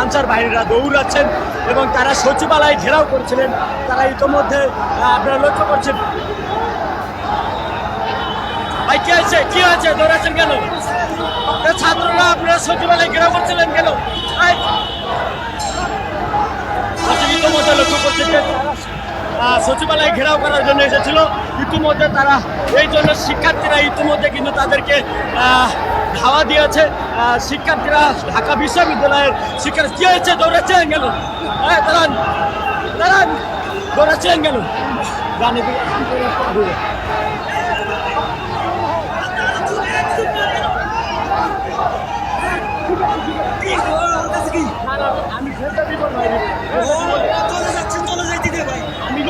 Answer বাহিনীরা দৌড়াচ্ছেন এবং তারা সচিবালয় ঘেরাও করছিলেন। তারা ইতোমধ্যে আপনারা লক্ষ্য করছেন। ভাই, কি হয়েছে? কি হয়েছে? দৌড়াচ্ছেন কেন? এ ছাত্ররা, আপনারা সচিবালয় ঘেরাও করছিলেন কেন? ইতোমধ্যে লক্ষ্য করছেন যে সচিবালয় ঘেরাও করার জন্য এসেছিল। ইতিমধ্যে তারা, এই জন্য শিক্ষার্থীরা ইতিমধ্যে কিন্তু তাদেরকে ধাওয়া দিয়েছে শিক্ষার্থীরা ঢাকা বিশ্ববিদ্যালয়ের শিক্ষার্থী কি হয়েছে? দৌড়াচ্ছেন কেন হ্যাঁ দাঁড়ান দাঁড়ান জানি আমি চলে চলে ভাই আমি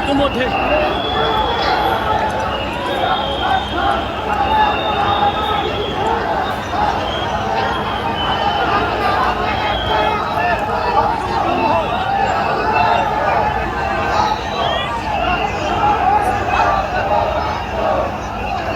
ইতিমধ্যে